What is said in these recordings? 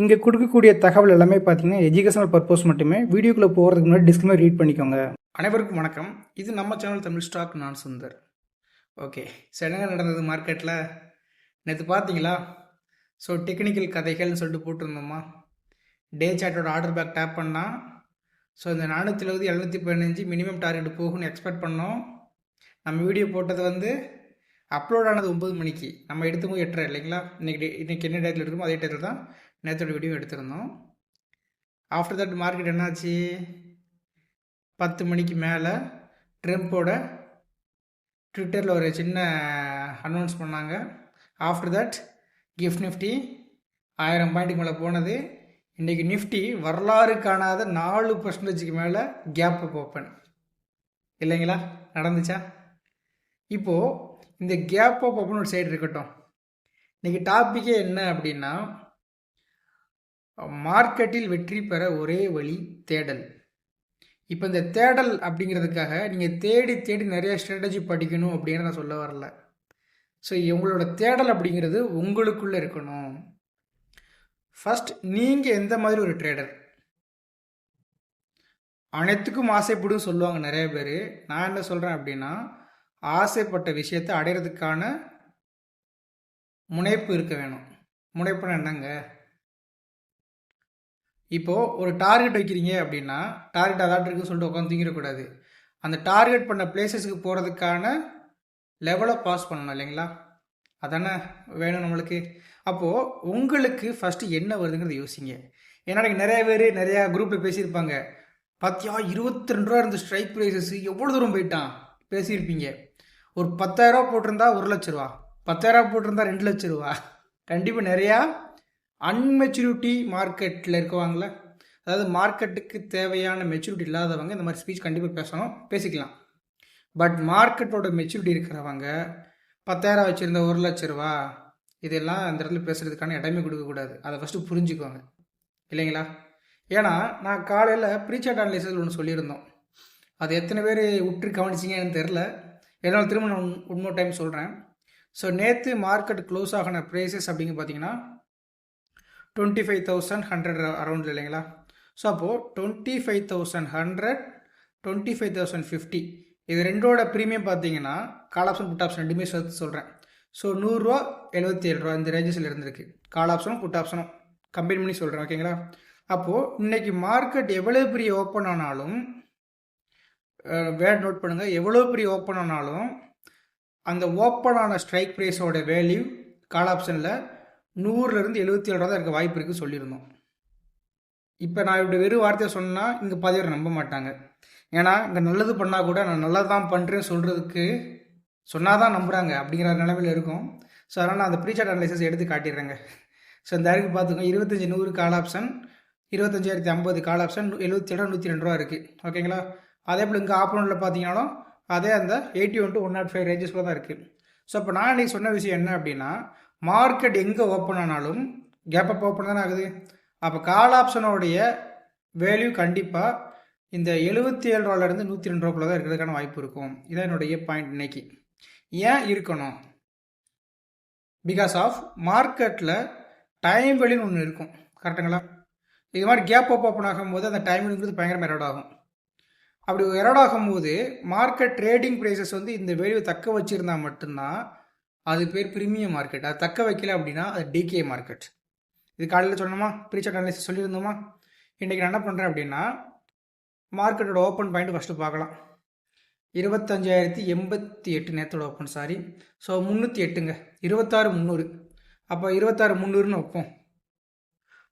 இங்கே கொடுக்கக்கூடிய தகவல் எல்லாமே பார்த்தீங்கன்னா எஜுகேஷனல் பர்பஸ் மட்டுமே வீடியோக்குள்ளே போகிறதுக்கு முன்னாடி டிஸ்கிளைமர் ரீட் பண்ணிக்கோங்க. அனைவருக்கும் வணக்கம். இது நம்ம சேனல் தமிழ் ஸ்டாக் நான் சுந்தர். ஓகே செனங்க நடந்தது மார்க்கெட்டில் நேற்று பார்த்தீங்களா ஸோ டெக்னிக்கல் கதைகள்னு சொல்லிட்டு போட்டிருந்தோமா? டே சார்ட்டோட ஆர்டர் பேக் டேப் பண்ணால் ஸோ இந்த நானூற்றி எழுபது எழுநூற்றி பதினஞ்சு மினிமம் டார்கெட் போகும்னு எக்ஸ்பெக்ட் பண்ணோம். நம்ம வீடியோ போட்டது வந்து அப்லோட் ஆனது ஒம்பது மணிக்கு. நம்ம எடுத்துக்கும் எட்டரை இல்லைங்களா? இன்றைக்கி இன்றைக்கி என்ன டேட்டில் இருக்கோமோ அதே டேட்டில் தான் நேற்றோட வீடியோ எடுத்திருந்தோம். ஆஃப்டர் தட் மார்க்கெட் என்னாச்சு? பத்து மணிக்கு மேலே ட்ரம்ப்போட ட்விட்டரில் ஒரு சின்ன அனௌன்ஸ் பண்ணாங்க. ஆஃப்டர் தட் கிஃப்ட் நிஃப்டி ஆயிரம் பாயிண்ட்டுக்கு மேலே போனது. இன்றைக்கி நிஃப்டி வரலாறு காணாத நாலு பர்சன்டேஜுக்கு மேலே கேப் அப் ஓப்பன் இல்லைங்களா? நடந்துச்சா? இப்போது இந்த கேப் அப் ஓப்பன் ஒரு சைடு இருக்கட்டும். இன்றைக்கி டாப்பிக்கே என்ன அப்படின்னா மார்க்கெட்டில் வெற்றி பெற ஒரே வழி தேடல். இப்போ இந்த தேடல் அப்படிங்கிறதுக்காக நீங்கள் தேடி தேடி நிறைய ஸ்ட்ராட்டஜி படிக்கணும் அப்படின்னு நான் சொல்ல வரல. ஸோ உங்களோட தேடல் அப்படிங்கிறது உங்களுக்குள்ளே இருக்கணும். ஃபஸ்ட் நீங்கள் எந்த மாதிரி ஒரு ட்ரேடர் அனைத்துக்கும் ஆசைப்படும் சொல்லுவாங்க நிறைய பேர். நான் என்ன சொல்கிறேன் அப்படின்னா ஆசைப்பட்ட விஷயத்தை அடையிறதுக்கான முனைப்பு இருக்க வேணும். முனைப்புன்னு என்னங்க? இப்போது ஒரு டார்கெட் வைக்கிறீங்க அப்படின்னா டார்கெட் அதாட்டு இருக்குன்னு சொல்லிட்டு உட்காந்து தூங்கிடக்கூடாது. அந்த டார்கெட் பண்ண பிளேசஸ்க்கு போகிறதுக்கான லெவலை பாஸ் பண்ணணும் இல்லைங்களா? அதானே வேணும் நம்மளுக்கு. அப்போது உங்களுக்கு ஃபஸ்ட்டு என்ன வருதுங்கிறத யோசிங்க. ஏன்னா நிறைய பேர் நிறையா குரூப்பில் பேசியிருப்பாங்க. பார்த்தியா இருபத்தி ரெண்டு ரூபா இருந்த ஸ்ட்ரைக் ப்ரைஸஸ் எவ்வளோ தூரம் போயிட்டான்? பேசியிருப்பீங்க. ஒரு பத்தாயிரரூபா போட்டிருந்தா ஒரு லட்ச ரூபா. பத்தாயிரரூபா போட்டிருந்தா ரெண்டு லட்ச ரூபா. கண்டிப்பாக நிறையா அன்மெச்சூரிட்டி மார்க்கெட்டில் இருக்கவங்கள அதாவது மார்க்கெட்டுக்கு தேவையான மெச்சூரிட்டி இல்லாதவங்க இந்த மாதிரி ஸ்பீச் கண்டிப்பாக பேசணும் பேசிக்கலாம். பட் மார்க்கெட்டோட மெச்சூரிட்டி இருக்கிறவங்க பத்தாயிரம் வச்சுருந்த ஒரு லட்ச ரூபா இதெல்லாம் அந்த இடத்துல பேசுகிறதுக்கான இடமே கொடுக்கக்கூடாது அதை ஃபஸ்ட்டு புரிஞ்சுக்கோங்க. இல்லைங்களா? ஏன்னா நான் காலையில் ப்ரீசார்ட் அனலைசஸ் ஒன்று சொல்லியிருந்தோம். அது எத்தனை பேர் உற்று கவனிச்சிங்கன்னு தெரில என்னால் திரும்ப நான் இன்னொரு டைம் சொல்கிறேன் ஸோ நேற்று மார்க்கெட் க்ளோஸ் ஆகின ப்ரைஸஸ் அப்படிங்க பார்த்தீங்கன்னா twenty five thousand hundred around இல்லைங்களா? ஸோ அப்போது twenty five thousand hundred twenty five thousand fifty இது ரெண்டோட ப்ரீமியம் பார்த்தீங்கன்னா கால் ஆப்ஷன் புட் ஆப்ஷன் ரெண்டுமே சேர்த்து சொல்கிறேன் ஸோ நூறுரூவா எழுபத்தி ஏழு ரூபா இந்த ரேஞ்சஸில் இருந்திருக்கு. கால் ஆப்ஷனும் புட் ஆப்ஷனும் கம்பைன் பண்ணி சொல்கிறேன் ஓகேங்களா அப்போது இன்றைக்கி மார்க்கெட் எவ்வளோ பெரிய ஓப்பன் ஆனாலும் வேட் நோட் பண்ணுங்கள் எவ்வளோ பெரிய ஓப்பன் ஆனாலும் அந்த ஓப்பன் ஆன ஸ்ட்ரைக் ப்ரைஸோட வேல்யூ கால் ஆப்ஷனில் நூறுலேருந்து எழுபத்தி ஏழு தான் இருக்க வாய்ப்பு இருக்குது சொல்லியிருந்தோம். இப்போ நான் இப்படி வெறும் வார்த்தையை சொன்னால் இங்கே பதிவர் நம்ப மாட்டாங்க. ஏன்னா இங்கே நல்லது பண்ணால் கூட நான் நல்லது தான் பண்ணுறேன்னு சொல்கிறதுக்கு சொன்னால் தான் நம்புகிறாங்க அப்படிங்கிற நிலமையில் இருக்கும். ஸோ அதனால் நான் அந்த ப்ரீசார்ட் அனலைசஸ் எடுத்து காட்டிடுறேங்க. ஸோ இந்த அறிக்கை பார்த்துக்கோங்க. இருபத்தஞ்சி நூறு கால் ஆப்ஷன் இருபத்தஞ்சாயிரத்தி ஐம்பது கால் ஆப்ஷன் எழுபத்தி ஏழு நூற்றி ரெண்டு ரூபா இருக்குது ஓகேங்களா? அதே போல் இங்கே ஆப்போனண்ட்டில் பார்த்தீங்கன்னாலும் அதே அந்த eighty one to one nought five ரேஞ்சஸில் தான் இருக்குது ஸோ இப்போ நான் இன்றைக்கி சொன்ன விஷயம் என்ன அப்படின்னா மார்க்கெட் எங்கே ஓப்பன் ஆனாலும் கேப் அப் ஓப்பன் தானே ஆகுது? அப்போ கால் ஆப்ஷனோடைய வேல்யூ கண்டிப்பாக இந்த எழுபத்தி ஏழு ரூபாலேருந்து நூற்றி ரெண்டு ரூபாக்குள்ள தான் இருக்கிறதுக்கான வாய்ப்பு இருக்கும். இதான் என்னுடைய பாயிண்ட் இன்னைக்கு. ஏன் இருக்கணும்? பிகாஸ் ஆஃப் மார்க்கெட்டில் டைம் வெளின்னு ஒன்று இருக்கும். கரெக்டுங்களா இது மாதிரி கேப் அப் ஓப்பன் ஆகும்போது அந்த டைமிங்கிறது பயங்கரமாக எரோட் ஆகும். அப்படி எரோட் ஆகும்போது மார்க்கெட் ட்ரேடிங் ப்ரைஸஸ் வந்து இந்த வேல்யூ தக்க வச்சுருந்தா மட்டும்தான் அது பேர் ப்ரீமியம் மார்க்கெட் அது தக்க வைக்கல அப்படின்னா அது டிகே மார்க்கெட் இது காலையில் சொன்னோமா? ப்ரீச்சர் அனலிசிஸ் சொல்லியிருந்தோமா? இன்றைக்கி நான் என்ன பண்ணுறேன் அப்படின்னா மார்க்கெட்டோட ஓப்பன் பாயிண்ட் ஃபஸ்ட்டு பார்க்கலாம். இருபத்தஞ்சாயிரத்தி எண்பத்தி எட்டு நேரத்தோட ஓப்பன் சாரி ஸோ முந்நூற்றி எட்டுங்க. இருபத்தாறு முந்நூறு. அப்போ இருபத்தாறு முந்நூறுன்னு வைப்போம்.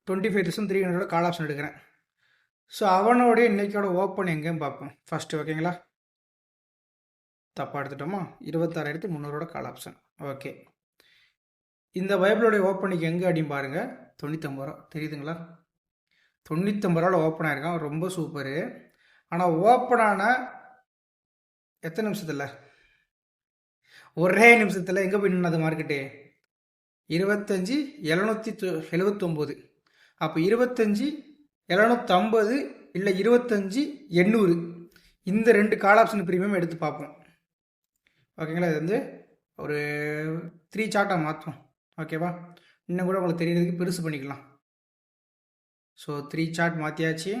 Twenty five thousand three hundred call option எடுக்கிறேன். ஸோ அவனோடைய இன்றைக்கோட ஓப்பன் எங்கேன்னு பார்ப்போம். ஃபஸ்ட்டு ஓகேங்களா தப்பாக எடுத்துட்டோமா? இருபத்தாறாயிரத்தி முந்நூறோட கால் ஆப்ஷன் ஓகே. இந்த பைபிளுடைய ஓப்பனிங் எங்கே அப்படின்னு பாருங்கள் தொண்ணூற்றம்பது ரூபா. தெரியுதுங்களா? தொண்ணூற்றம்பது ரூபாவில் ஓப்பன் ஆயிருக்கான். ரொம்ப சூப்பரு ஆனால் ஓப்பனான எத்தனை நிமிஷத்தில்? ஒரே நிமிஷத்தில் எங்கே போய் நின்னது மார்க்கெட்டு இருபத்தஞ்சி எழுநூற்றி எழுபத்தொம்போது அப்போ இருபத்தஞ்சி எழுநூற்றம்பது இல்லை இருபத்தஞ்சி எண்ணூறு. இந்த ரெண்டு கால் ஆப்ஷன் ப்ரீமியம் எடுத்து பார்ப்போம். ஓகேங்களா? இது வந்து ஒரு த்ரீ சார்ட்டாக மாற்றும் ஓகேவா இன்னும் கூட உங்களுக்கு தெரியறதுக்கு பெருசு பண்ணிக்கலாம். ஸோ த்ரீ சார்ட் மாற்றியாச்சு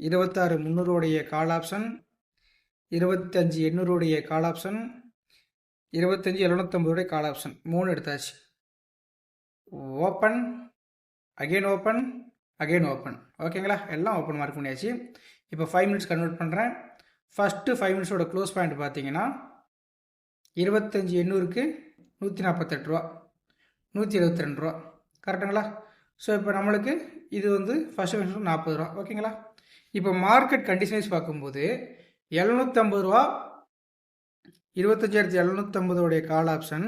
இருபத்தாறு முந்நூறுடைய கால் ஆப்ஷன் இருபத்தஞ்சி எண்ணூறுடைய கால் ஆப்ஷன் இருபத்தஞ்சி எழுநூத்தம்பதுடைய கால் ஆப்ஷன் மூணு எடுத்தாச்சு. Open again open again open ஓகேங்களா எல்லாம் ஓப்பன் மார்க் பண்ணியாச்சு. இப்போ ஃபைவ் மினிட்ஸ் கன்வெர்ட் பண்ணுறேன் ஃபஸ்ட்டு ஃபைவ் மினிட்ஸோட க்ளோஸ் பாயிண்ட் பார்த்தீங்கன்னா இருபத்தஞ்சி எண்ணூறுக்கு நூற்றி நாற்பத்தெட்டு ரூபா. நூற்றி எழுபத்தி ரெண்டு ரூபா. கரெக்டுங்களா? ஸோ இப்போ நம்மளுக்கு இது வந்து ஃபஸ்ட் மினிட்ஸ் நாற்பது ரூபா. ஓகேங்களா? இப்போ மார்க்கெட் கண்டிஷன்ஸ் பார்க்கும்போது எழுநூற்றம்பது ரூபா இருபத்தஞ்சாயிரத்தி எழுநூற்றம்பதோடைய கால் ஆப்ஷன்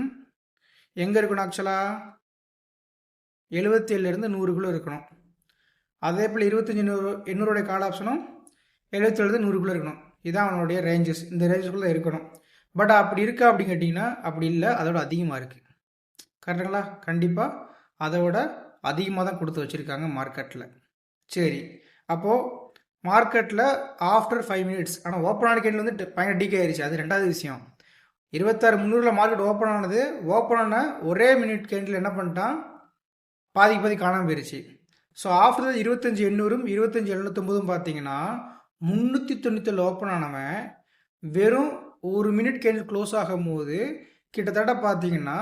எங்கே இருக்கணும் ஆக்சுவலாக எழுபத்தேழுலேருந்து நூறுக்குள்ளே இருக்கணும். அதே போல் இருபத்தஞ்சி நூறு எண்ணூறுடைய கால் ஆப்ஷனும் எழுபத்தேழுலேருந்து நூறுக்குள்ளே இருக்கணும். இதான் அவனுடைய ரேஞ்சஸ் இந்த ரேஞ்சஸ்குள்ளே இருக்கணும். பட் அப்படி இருக்கா அப்படின்னு கேட்டிங்கன்னா அப்படி இல்லை. அதோட அதிகமாக இருக்குது கரெக்டுங்களா? கண்டிப்பாக அதோட அதிகமாக தான் கொடுத்து வச்சுருக்காங்க மார்க்கெட்டில் சரி. அப்போது மார்க்கெட்டில் ஆஃப்டர் ஃபைவ் மினிட்ஸ் ஆனால் ஓப்பன் ஆன வந்து பயங்கர டீக் ஆயிடுச்சு அது ரெண்டாவது விஷயம். இருபத்தாறு முந்நூறில் மார்க்கெட் ஓப்பன் ஆனது ஓப்பன் ஆன ஒரே மினிட் கேண்டில் என்ன பண்ணிட்டான்? பாதி பாதி காணாமல் போயிடுச்சு ஸோ ஆஃப்டர் இருபத்தஞ்சி எண்ணூறும் இருபத்தஞ்சி எழுநூத்தொம்பதும் பார்த்தீங்கன்னா முந்நூற்றி தொண்ணூற்றி ஓப்பன் ஆனவன் வெறும் ஒரு மினிட் கேண்டில் க்ளோஸ் ஆகும் போது கிட்டத்தட்ட பார்த்தீங்கன்னா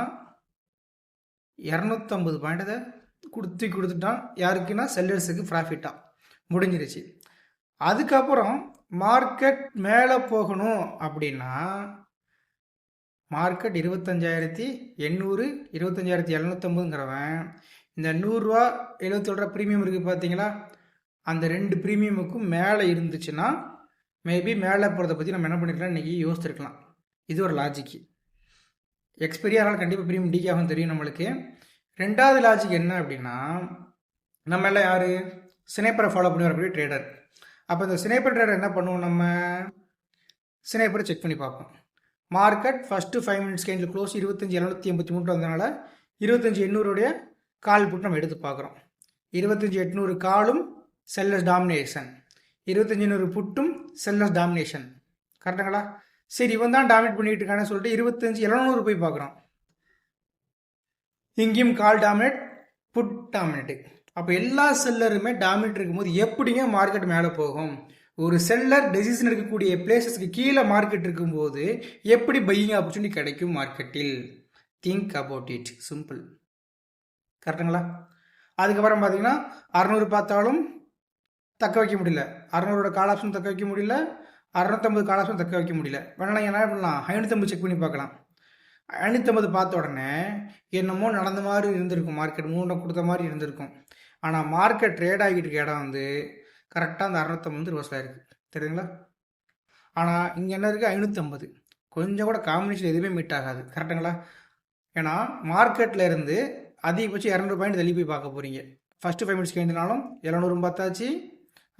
இரநூத்தம்பது பாயிண்ட்டை கொடுத்து கொடுத்துட்டான். யாருக்குன்னா செல்லர்ஸுக்கு ப்ராஃபிட்டாக முடிஞ்சிருச்சு. அதுக்கப்புறம் மார்க்கெட் மேலே போகணும் அப்படின்னா மார்க்கெட் இருபத்தஞ்சாயிரத்தி எண்ணூறு இருபத்தஞ்சாயிரத்தி எழுநூத்தம்பதுங்கிறவன் இந்த நூறுரூவா எழுபத்தோட ப்ரீமியம் இருக்குது பார்த்தீங்களா? அந்த ரெண்டு ப்ரீமியமுக்கும் மேலே இருந்துச்சுன்னா மேபி மேலே போகிறத பற்றி நம்ம என்ன பண்ணிக்கலாம் இன்றைக்கி யோசிச்சிருக்கலாம் இது ஒரு லாஜிக்கு எக்ஸ்பெரி கண்டிப்பாக ப்ரீமியம் டிகே தெரியும் நம்மளுக்கு. ரெண்டாவது லாஜிக் என்ன அப்படின்னா நம்ம எல்லாம் யார்? சினைப்பரை ஃபாலோ பண்ணி வரக்கூடிய ட்ரேடர் அப்போ இந்த சினைப்பர் ட்ரேடர் என்ன பண்ணுவோம் நம்ம? சினைப்பரை செக் பண்ணி பார்ப்போம். Market first five minutes candle close இருபத்தஞ்சி எழுநூற்றி எண்பத்தி மூணு வந்தனால இருபத்தஞ்சி எண்ணூறுடைய கால் போட்டு நம்ம எடுத்து பார்க்குறோம். இருபத்தஞ்சி எட்நூறு காலும் செல்லஸ் டாமினேஷன் இருபத்தஞ்சி எண்ணூறு புட்டும் செல்லஸ் டாமினேஷன் கரெக்டுங்களா சரி இவன் தான் டாமினேட் பண்ணிட்டு இருக்கானு சொல்லிட்டு இருபத்தஞ்சி எழுநூறு போய் பார்க்குறோம் இங்கேயும் கால் டாமினேட் புட் டாமினேட்டு அப்போ எல்லா செல்லருமே டாமினேட் இருக்கும்போது எப்படிங்க மார்க்கெட் மேலே போகும்? ஒரு செல்லர் டெசிஷன் இருக்கக்கூடிய பிளேசஸ்க்கு கீழே மார்க்கெட் இருக்கும்போது எப்படி பையிங் ஆப்பர்ச்சுனிட்டி கிடைக்கும் மார்க்கெட்டில் திங்க் அபவுட் இட் சிம்பிள் கரெக்டுங்களா அதுக்கப்புறம் பார்த்தீங்கன்னா அறநூறு பார்த்தாலும் தக்க வைக்க முடியல. அறநூறோட கால் ஆப்ஷன் தக்க வைக்க முடியல. அறநூற்றம்பது கால் ஆப்ஷன் தக்க வைக்க முடியல. வேணா என்ன பண்ணலாம்? ஐநூற்றம்பது செக் பண்ணி பார்க்கலாம். ஐநூற்றம்பது பார்த்த உடனே என்னமோ நடந்த மாதிரி இருந்திருக்கும். மார்க்கெட் மூணு கொடுத்த மாதிரி இருந்திருக்கும். ஆனால் மார்க்கெட் ட்ரேட் ஆகிட்டு இருக்க இடம் வந்து கரெக்டாக அந்த அறநூற்றம்பது ரிவர்ஸ் ஆகிருக்கு தெரியுங்களா ஆனால் இங்கே என்ன இருக்குது ஐநூற்றம்பது கொஞ்சம் கூட காம்பினேஷன் எதுவுமே மீட் ஆகாது. கரெக்டுங்களா ஏன்னா மார்க்கெட்டில் இருந்து அதிகபட்சம் இரநூறு பாயிண்ட் தள்ளி போய் பார்க்க போகிறீங்க ஃபஸ்ட்டு ஃபைவ் மினிட்ஸ் கேண்டினாலும் எழுநூறும் பார்த்தாச்சு.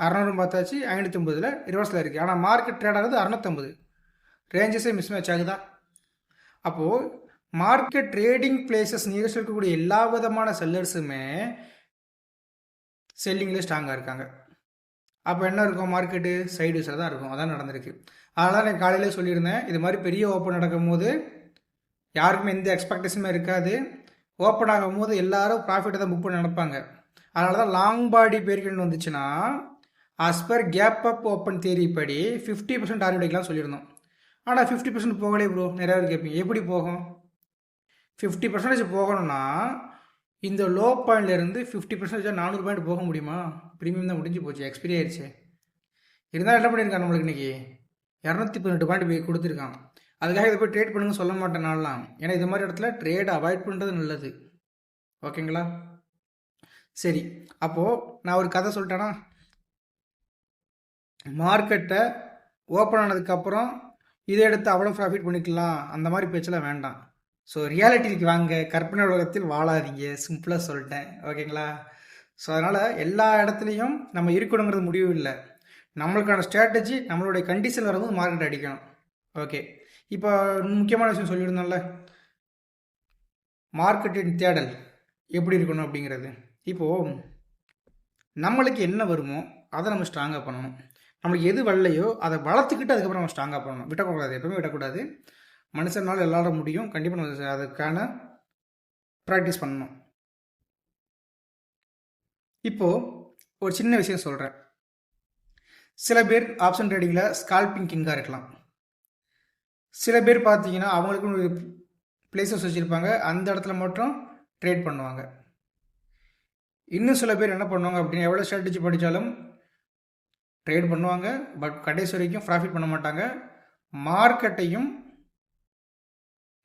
அறநூறும் பார்த்தாச்சு ஐநூற்றம்பதில் ரிவர்ஸில் இருக்குது ஆனால் மார்க்கெட் ட்ரேட் ஆகுது அறநூற்றம்பது ரேஞ்சஸே மிஸ் மேட்ச் ஆகுதா? அப்போது மார்க்கெட் ட்ரேடிங் பிளேசஸ் நியரஸ்ட் இருக்கக்கூடிய எல்லா விதமான செல்லர்ஸுமே செல்லிங்கில் ஸ்ட்ராங்காக இருக்காங்க. அப்போ என்ன இருக்கும்? மார்க்கெட்டு சைடுஸாக தான் இருக்கும். அதான் நடந்திருக்கு. அதனால் நான் காலையிலே சொல்லியிருந்தேன் இது மாதிரி பெரிய ஓப்பன் நடக்கும் போது யாருக்குமே எந்த எக்ஸ்பெக்டேஷனுமே இருக்காது. ஓப்பன் ஆகும் போது எல்லாரும் ப்ராஃபிட்டை தான் புக் பண்ணி நடப்பாங்க அதனால தான் லாங் பாடி பேர்கள்னு வந்துச்சுன்னா as per gap up open theory படி ஃபிஃப்டி பர்சன்ட் டார்கெட் வைக்கலாம் சொல்லியிருந்தோம். ஆனால் ஃபிஃப்டி பர்சன்ட் போகலே ப்ரோ நிறைய பேர் கேட்பீங்க எப்படி போகும்? ஃபிஃப்டி பர்சன்டேஜ் போகணும்னா இந்த லோ பாயிண்ட்லேருந்து ஃபிஃப்டி பர்சன்டேஜ் நானூறு பாயிண்ட் போக முடியுமா? ப்ரீமியம் தான் முடிஞ்சு போச்சு. எக்ஸ்பீரி ஆயிடுச்சு. இருந்தாலும் என்ன பண்ணியிருக்கான் நம்மளுக்கு இன்றைக்கி இரநூத்தி பதினெட்டு பாயிண்ட் போய் கொடுத்துருக்கான் அதுக்காக இதை போய் ட்ரேட் பண்ணுங்க சொல்ல மாட்டேன் நான்லாம். ஏன்னா இது மாதிரி இடத்துல ட்ரேட் அவாய்ட் பண்ணுறது நல்லது. ஓகேங்களா சரி. அப்போது நான் ஒரு கதை சொல்லிட்டேன்னா மார்க்கெட்டை ஓப்பன் ஆனதுக்கப்புறம் இதை எடுத்து அவ்வளோ ப்ராஃபிட் பண்ணிக்கலாம். அந்த மாதிரி பேச்செல்லாம் வேண்டாம். ஸோ ரியாலிட்டிக்கு வாங்க. கற்பனை உலகத்தில் வாழாதீங்க. சிம்பிளாக சொல்லிட்டேன். ஓகேங்களா ஸோ அதனால் எல்லா இடத்துலையும் நம்ம இருக்கணுங்கிறது முடிவு இல்லை. நம்மளுக்கான ஸ்ட்ராட்டஜி நம்மளுடைய கண்டிஷன் வரும்போது மார்க்கெட் அடிக்கணும். ஓகே இப்போ முக்கியமான விஷயம் சொல்லியிருந்தோம்ல மார்க்கெட்டின் தேடல் எப்படி இருக்கணும் அப்படிங்கிறது. இப்போது நம்மளுக்கு என்ன வருமோ அதை நம்ம ஸ்ட்ராங்காக பண்ணணும். நம்மளுக்கு எது வரலையோ அதை வளர்த்துக்கிட்டு அதுக்கப்புறம் நம்ம ஸ்ட்ராங்காக பண்ணணும் விடக்கூடாது எப்பவுமே விடக்கூடாது. மனுஷனால் எல்லாரும் முடியும். கண்டிப்பாக நம்ம அதுக்கான ப்ராக்டிஸ் பண்ணணும். இப்போது ஒரு சின்ன விஷயம் சொல்கிறேன் சில பேர் ஆப்ஷன் ட்ரேடிங்கில் ஸ்கால்பிங் கிங்காக இருக்கலாம். சில பேர் பார்த்தீங்கன்னா அவங்களுக்குன்னு ஒரு பிளேசஸ் வச்சுருப்பாங்க. அந்த இடத்துல மட்டும் ட்ரேட் பண்ணுவாங்க. இன்னும் சில பேர் என்ன பண்ணுவாங்க அப்படின்னு எவ்வளோ ஸ்ட்ராட்டஜி படித்தாலும் ட்ரேட் பண்ணுவாங்க பட் கடைசி வரைக்கும் ப்ராஃபிட் பண்ண மாட்டாங்க. மார்க்கெட்டையும்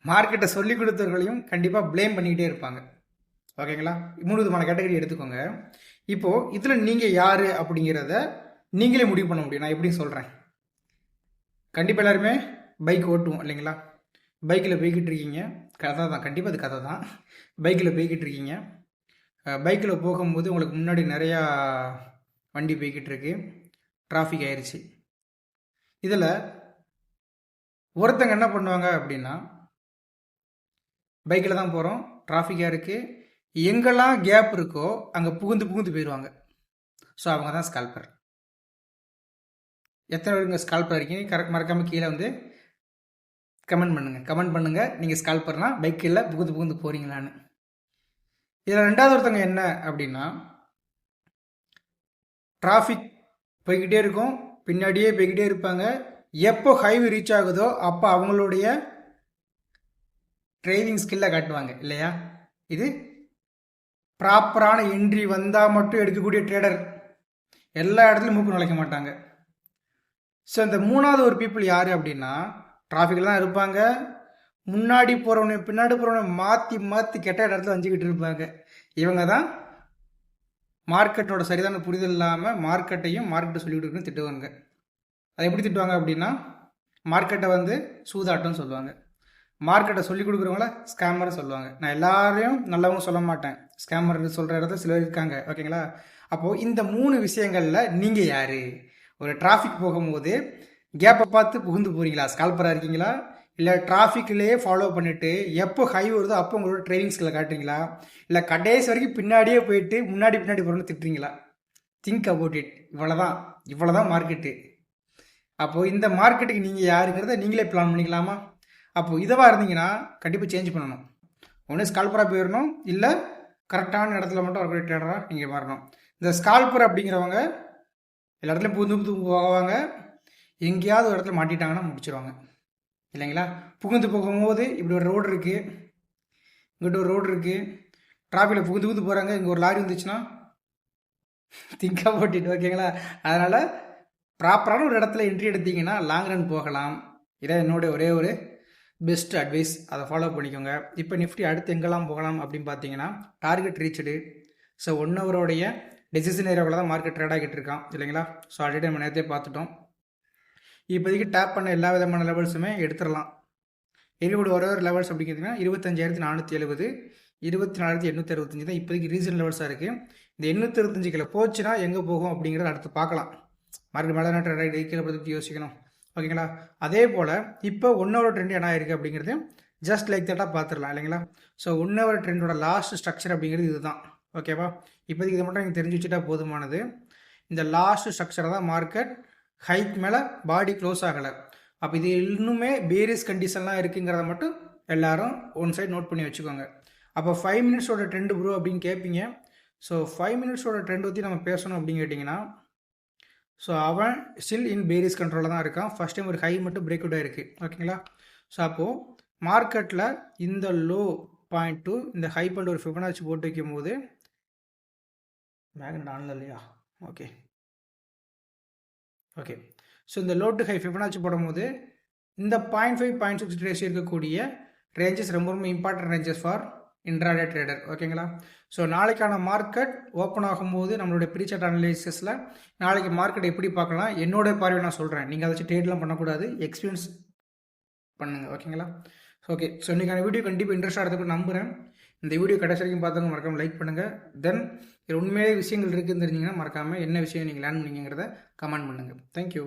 மார்க்கெட்டை சொல்லி கொடுத்தவர்களையும் கண்டிப்பாக ப்ளேம் பண்ணிக்கிட்டே இருப்பாங்க. ஓகேங்களா? மூணு விதமான கேட்டகரி எடுத்துக்கோங்க. இப்போது இதில் நீங்கள் யார் அப்படிங்கிறத நீங்களே முடிவு பண்ண முடியும். நான் எப்படி சொல்கிறேன் கண்டிப்பாக எல்லாருமே பைக் ஓட்டுவோம் இல்லைங்களா? பைக்கில் போய்கிட்டு இருக்கீங்க. கதை தான். கண்டிப்பாக அது கதை தான். பைக்கில் போய்கிட்டு இருக்கீங்க. பைக்கில் போகும்போது உங்களுக்கு முன்னாடி நிறையா வண்டி போய்கிட்டு இருக்குது டிராஃபிக் ஆயிடுச்சு இதில் ஒருத்தங்க என்ன பண்ணுவாங்க அப்படின்னா பைக்கில் தான் போகிறோம் டிராஃபிக்காக இருக்குது எங்கெல்லாம் கேப் இருக்கோ அங்கே புகுந்து புகுந்து போயிடுவாங்க ஸோ அவங்க தான் ஸ்கால்பர் எத்தனை பேருங்க ஸ்கால்பர் இருக்கீங்க? கரெக்ட் மறக்காமல் கீழே வந்து கமெண்ட் பண்ணுங்கள் கமெண்ட் பண்ணுங்கள் நீங்கள் ஸ்கால்பர்னால் பைக்கில் புகுந்து புகுந்து போகிறீங்களான்னு இதில் ரெண்டாவது ஒருத்தவங்க என்ன அப்படின்னா டிராஃபிக் போய்கிட்டே இருக்கும். பின்னாடியே போய்கிட்டே இருப்பாங்க. எப்போ ஹைவே ரீச் ஆகுதோ அப்போ அவங்களுடைய ட்ரைவிங் ஸ்கில்லை காட்டுவாங்க இல்லையா? இது ப்ராப்பரான என்ட்ரி வந்தால் மட்டும் எடுக்கக்கூடிய ட்ரேடர் எல்லா இடத்துலையும் மூக்கு நுழைக்க மாட்டாங்க. ஸோ இந்த மூணாவது ஒரு பீப்புள் யார் அப்படின்னா டிராஃபிக்கில் தான் இருப்பாங்க. முன்னாடி போகிறவனே பின்னாடி போகிறவனையும் மாற்றி மாற்றி கெட்ட இடத்துல வஞ்சிக்கிட்டு இருப்பாங்க. இவங்க தான் மார்க்கெட்டோட சரிதான புரிதல் இல்லாமல் மார்க்கெட்டையும் மார்க்கெட்டை சொல்லி கொடுக்குன்னு திட்டுவாங்க. அதை எப்படி திட்டுவாங்க அப்படின்னா மார்க்கெட்டை வந்து சூதாட்டம்னு சொல்லுவாங்க. மார்க்கெட்டை சொல்லிக் கொடுக்குறவங்கள ஸ்கேமர் சொல்லுவாங்க. நான் எல்லாரையும் நல்லவங்க சொல்ல மாட்டேன். ஸ்கேமர் சொல்கிற இடத்துல சிலர் இருக்காங்க. ஓகேங்களா? அப்போது இந்த மூணு விஷயங்களில் நீங்கள் யார்? ஒரு டிராஃபிக் போகும்போது கேப்பை பார்த்து புகுந்து போகிறீங்களா ஸ்கால்பராக இருக்கீங்களா? இல்லை டிராஃபிக்லேயே ஃபாலோ பண்ணிவிட்டு எப்போ ஹை வருதோ அப்போ உங்களோட ட்ரைனிங் ஸ்கில்லை காட்டுறீங்களா? இல்லை கடைசி வரைக்கும் பின்னாடியே போயிட்டு முன்னாடி பின்னாடி போகிறோன்னு திட்டுறீங்களா? திங்க் அபவுட் இட் இவ்வளோதான் இவ்வளோதான் மார்க்கெட்டு அப்போது இந்த மார்க்கெட்டுக்கு நீங்கள் யாருங்கிறத நீங்களே பிளான் பண்ணிக்கலாமா? அப்போது இதுவாக இருந்தீங்கன்னா கண்டிப்பாக சேஞ்ச் பண்ணணும். ஒன்று ஸ்கால்பராக போயிடணும். இல்லை கரெக்டான இடத்துல மட்டும் ஒரு ட்ரேடராக நீங்கள் மாறணும். இந்த ஸ்கால்பர் அப்படிங்கிறவங்க எல்லா இடத்துலையும் புது புது போவாங்க. எங்கேயாவது ஒரு இடத்துல மாட்டிட்டாங்கன்னா முடிச்சிருவாங்க. இல்லைங்களா? புகுந்து போகும்போது இப்படி ஒரு ரோடு இருக்குது இங்கிட்ட ஒரு ரோடு இருக்குது டிராஃபிக்கில் புகுந்து புகுந்து போகிறாங்க இங்கே ஒரு லாரி வந்துச்சுன்னா திங்காக போட்டிட்டு ஓகேங்களா அதனால் ப்ராப்பரான ஒரு இடத்துல என்ட்ரி எடுத்தீங்கன்னா லாங் ரன் போகலாம். இதான் என்னுடைய ஒரே ஒரு பெஸ்ட் அட்வைஸ் அதை ஃபாலோ பண்ணிக்கோங்க. இப்போ நிஃப்டி அடுத்து எங்கெல்லாம் போகலாம் அப்படின்னு பார்த்தீங்கன்னா டார்கெட் ரீச்சடு ஸோ ஒன் ஹவரோடைய டெசிஷன் ஏரியாவில் தான் மார்க்கெட் ட்ரேட் ஆகிட்டு இருக்கான். இல்லைங்களா? ஸோ ஆல்ரெடி நம்ம நேரத்தையே பார்த்துட்டோம். இப்போதைக்கு டேப் பண்ண எல்லா விதமான லெவல்ஸுமே எடுத்துடலாம். இருக்கக்கூடிய ஒரே ஒரு லெவல்ஸ் அப்படிங்கிறதுனா இருபத்தஞ்சாயிரத்தி நானூற்றி எழுபது இருபத்தி நாலாயிரத்தி எண்ணூற்றி அறுபத்தஞ்சு தான் இப்போதைக்கு ரீசன் லெவல்ஸாக இருக்குது இந்த எண்ணூற்றி அறுபத்தஞ்சு கிலோ போச்சுன்னா எங்கே போகும் அப்படிங்கிறத அடுத்து பார்க்கலாம். மார்க்கெட் நாட்டு ட்ரெண்ட் கீழே பற்றி யோசிக்கணும். ஓகேங்களா அதே போல் இப்போ ஒன் ட்ரெண்ட் என்ன ஆயிருக்கு அப்படிங்கிறது ஜஸ்ட் லைக் தட்டாக பார்த்துடலாம் இல்லைங்களா? ஸோ ஒன் ஹவர் ட்ரெண்டோட லாஸ்ட் ஸ்ட்ரக்சர் அப்படிங்கிறது இதுதான். ஓகேவா இப்போதைக்கு இதை மட்டும் நீங்கள் தெரிஞ்சு வச்சுட்டா போதுமானது. இந்த லாஸ்ட் ஸ்ட்ரக்சரை தான் மார்க்கெட் ஹைட் மேலே பாடி க்ளோஸ் ஆகலை. அப்போ இது இன்னுமே பேரியஸ் கண்டிஷன்லாம் இருக்குங்கிறத மட்டும் எல்லாரும் ஒன் சைட் நோட் பண்ணி வச்சுக்கோங்க. அப்போ ஃபைவ் மினிட்ஸோட ட்ரெண்டு ப்ரோ அப்படின்னு கேட்பீங்க ஸோ ஃபைவ் மினிட்ஸோட ட்ரெண்ட் பற்றி நம்ம பேசணும் அப்படின்னு கேட்டிங்கன்னா ஸோ அவன் ஸ்டில் இன் பேரிஸ் கண்ட்ரோலில் தான் இருக்கான். ஃபஸ்ட் டைம் ஒரு ஹை மட்டும் பிரேக் அவுட் ஆயிருக்கு. ஓகேங்களா ஸோ அப்போது மார்க்கெட்டில் இந்த லோ பாயிண்ட் டூ இந்த ஹை பாயிண்ட் ஒரு ஃபிபனாச்சி போட்டு வைக்கும் போது மேக்னட் ஆன்ல இல்லையா? ஓகே ஓகே ஸோ இந்த லோ டு ஹை ஃபிபனாச்சி போடும்போது இந்த பாயிண்ட் ஃபைவ் பாயிண்ட் சிக்ஸ் ரேஷ் இருக்கக்கூடிய ரேஞ்சஸ் ரொம்ப ரொம்ப important ranges for intraday trader ஓகேங்களா ஸோ நாளைக்கான மார்க்கெட் ஓப்பன் ஆகும்போது நம்மளுடைய ப்ரீச்சர்ட் அனலிசிஸில் நாளைக்கு மார்க்கெட் எப்படி பார்க்கலாம்? என்னோட பார்வை நான் சொல்கிறேன் நீங்கள் அதை வச்சு ட்ரேட்லாம் பண்ணக்கூடாது. எக்ஸ்பீரியன்ஸ் பண்ணுங்கள் ஓகேங்களா ஓகே ஸோ இன்றைக்கான வீடியோ கண்டிப்பாக இன்ட்ரெஸ்ட்டாக எடுத்துக்கிட்டு நம்புகிறேன் இந்த வீடியோ கடைசி வரைக்கும் பார்த்தவங்க மறக்காமல் லைக் பண்ணுங்கள் தென் இதில் உண்மையிலே விஷயங்கள் இருக்குதுன்னு தெரிஞ்சிங்கன்னா மறக்காமல் என்ன விஷயம் நீங்கள் லேர்ன் பண்ணிங்கிறத கமெண்ட் பண்ணுங்கள் தேங்க்யூ